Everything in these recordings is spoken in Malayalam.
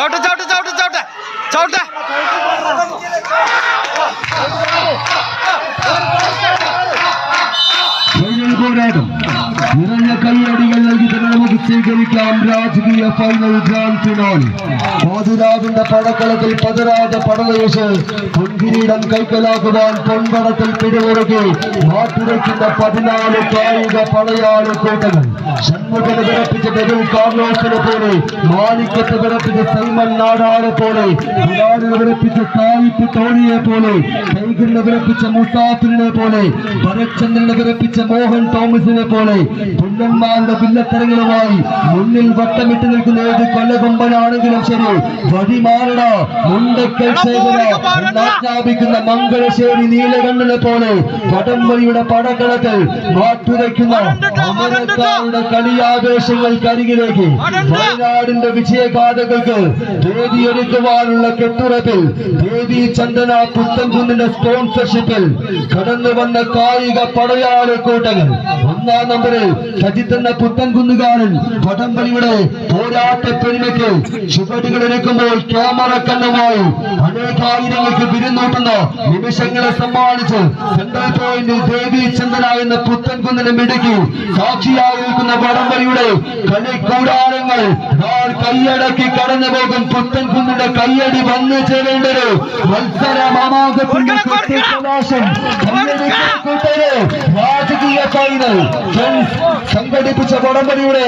ചവിട്ട് ചവിട്ട് ചവിട്ട് ചവിട്ട് ചവിട്ട് ഫൈനൽ പോരാട്ടം നിറഞ്ഞ സ്വീകരിക്കാം രാജകീയ ഫൈനൽ ഗ്രാൻഡ് ഫിനാൾ പാതിരാജിന്റെ പടക്കളത്തിൽ പതിരാജ പടവേശ് പൊൻകിരീടം കൈക്കലാക്കുവാൻ പൊൻപടത്തിൽ പിടിമുറുക്കി മാറ്റുരയ്ക്കുന്ന പതിനാല് കായിക പടയാളി കൂട്ടങ്ങൾ. ഷൺമുഖന് വിറപ്പിച്ച ഡെവിൽ കാർലോസിനെ പോലെ മാണിക്കത്ത് വിറപ്പിച്ച സൈമൻ നാടാനെ പോലെ ബിലാലിനെ വിറപ്പിച്ച സായിപ്പ് തോണിയെ പോലെ കൈകളിനെ വിറപ്പിച്ച മുസാഫിറിനെ പോലെ ഭരത്ചന്ദ്രനെ വിറപ്പിച്ച മോഹൻ തോമസിനെ പോലെ പുല്ലന്മാരുടെ വില്ലത്തരങ്ങളുമായി മുന്നിൽ വട്ടമിട്ട് നിൽക്കുന്ന ഏത് കൊല്ലകൊമ്പനാണെങ്കിലും ശരി. വഴിമാറട മുണ്ടക്കൽ ശേഖരാപിക്കുന്ന മംഗളശ്ശേരി നീലകണ്ഠനെ പോലെ വടംവലിയുടെ പടക്കളത്തിൽ മാറ്റുരയ്ക്കുന്ന അമരക്കാരുടെ കളിയാവേശങ്ങൾക്കരികിലേക്ക് വയനാടിന്റെ വിജയഗാഥകൾക്ക് വേദിയൊരുക്കുവാനുള്ള കെട്ടുറപ്പിൽ ദേവി ചന്ദന പുത്തൻകുന്നിന്റെ സ്പോൺസർഷിപ്പിൽ കടന്നു വന്ന കായിക പടയാളക്കൂട്ടങ്ങൾ. ഒന്നാം നമ്പറിൽ സജിത്ത് എന്ന പുത്തൻകുന്നുകാരൻ വടംവലിയുടെ പോരാട്ട പെരുമയ്ക്ക് ചുവടുകൾ എടുക്കുമ്പോൾ ക്യാമറ കണ്ണുമായി അനേകായിരങ്ങൾക്ക് വിരുന്നൂട്ടുന്ന നിമിഷങ്ങളെ സമ്മാനിച്ച് സെൻട്രൽ പോയിന്റിൽ ദേവി ചന്ദന എന്ന പുത്തൻകുന്നിനെ മിടുക്കി സാക്ഷിയായി നിൽക്കുന്ന വടംവലിയുടെ കളി കൂടാരങ്ങൾ കൈയടക്കി കടന്നു പോകും പുത്തൻകുന്നിന്റെ കയ്യടി വന്നു ചേരേണ്ടത് മത്സര മാമാങ്കത്തിന്റെ കൃത്യപ്രകാശം കൂട്ടര് രാജകീയ ഫൈനൽ സംഘടിപ്പിച്ച വടംവലിയുടെ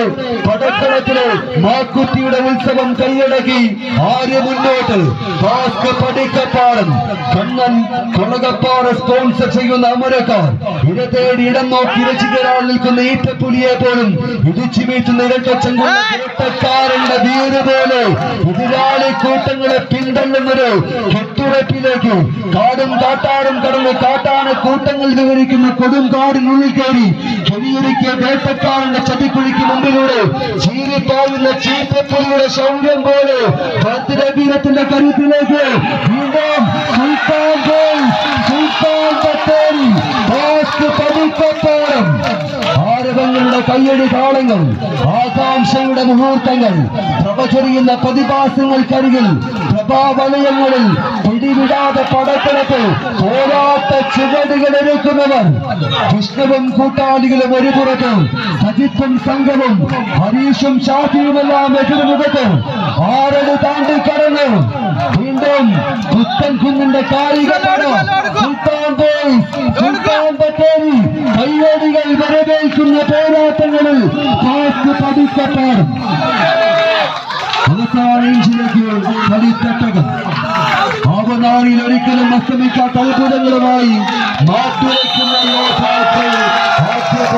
പടക്കളത്തിലെ മാക്കുത്തിയുടെ ഉത്സവം കൈയടക്കി ആര്യ മുന്നോട്ട്. ഭാസ്ക പടിക്കപ്പാടം കണ്ണൻ കൊളകപ്പാറ സ്പോൺസർ ചെയ്യുന്ന അമരക്കാർ. ഇട തേടി ഇടം നോക്കി രചികരാൾ നിൽക്കുന്ന ഈറ്റപ്പുലിയെ പോലും ഇടിച്ചു വീട്ടുന്ന ഇരട്ടച്ചങ്കുകാരന്റെ വീര് പോലെ എതിരാളി കൂട്ടങ്ങളെ പിന്തള്ളുന്നൊരു കെട്ടുറപ്പിലേക്ക്. കാടും കാട്ടാടും കടന്ന് കാട്ടാന കൂട്ടങ്ങൾ വിവരിക്കുന്ന കൊടും കയറി ചെവിയൊരുക്കിയ വേട്ടക്കാരന്റെ ചതിക്കുഴിക്ക് മുമ്പിലൂടെ ചീറിപ്പോകുന്ന ചീത്തപ്പുലിയുടെ ശൗര്യം പോലെ ഭദ്രവീരത്തിന്റെ കരുത്തിലേക്ക് വീണ്ടും പതിക്കപ്പാടം ആരവങ്ങളുടെ കയ്യടി താളങ്ങൾ ആകാംക്ഷയുടെ മുഹൂർത്തങ്ങൾ പ്രവചരിയുന്ന പ്രതിഭാസങ്ങൾക്കരികിൽ പ്രഭാവലയങ്ങളിൽ പിടിവിടാതെ പടക്കളത്ത് പോരാത്ത ചുവടുകൾ എടുക്കുന്നവർ കൃഷ്ണവും കൂട്ടാളികളും ഒരു പുറത്ത് സജിത്തും സംഘവും ഹരീഷും ഷാഫിയുമെല്ലാം എതിർമുഖത്ത് ആറടി താണ്ടി കടന്നു വീണ്ടും പുത്തൻ കുന്നിന്റെ കായിക പടം സുൽത്താൻ ബത്തേരി കയ്യടികൾ വരവേൽക്കുന്ന പോരാട്ടങ്ങളിൽ പാസ് പതിക്കപ്പാടും അവസാന ഇഞ്ചിലേക്ക് കളിത്തട്ടകം ആവനാളിൽ ഒരിക്കലും അസ്തമിക്കാത്ത അത്ഭുതങ്ങളുമായി മാറ്റുവയ്ക്കുന്ന